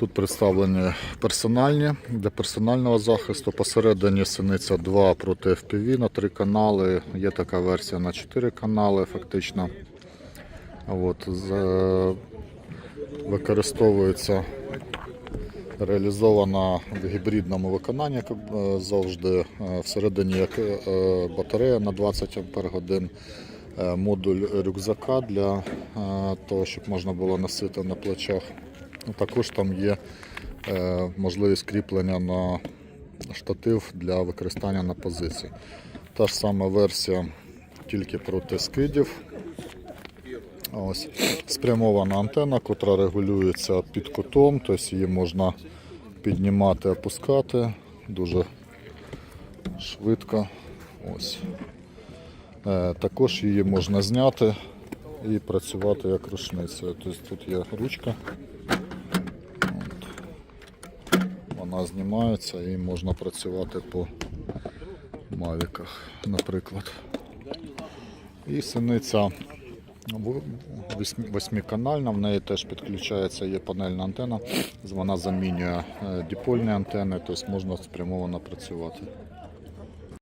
Тут представлені персональні для персонального захисту. Посередині синиця 2 проти FPV на 3 канали. Є така версія на 4 канали, фактично. От, з- використовується реалізована в гібридному виконанні як е, завжди. Е, Всередині як е, батарея на 20 Ах, е, модуль рюкзака для е, того, щоб можна було носити на плечах. Також там є е, можливість кріплення на штатив для використання на позиції. Та ж сама версія тільки проти скидів. Ось спрямована антенна, котра регулюється під кутом, тобто її можна піднімати, опускати дуже швидко. Ось. Е, також її можна зняти і працювати як рушницею. Тобто тут є ручка. Вона знімається і можна працювати по мавіках, наприклад. І синиця восьмиканальна, в неї теж підключається, є панельна антена, вона замінює діпольні дипольні антени, тобто можна спрямовано працювати.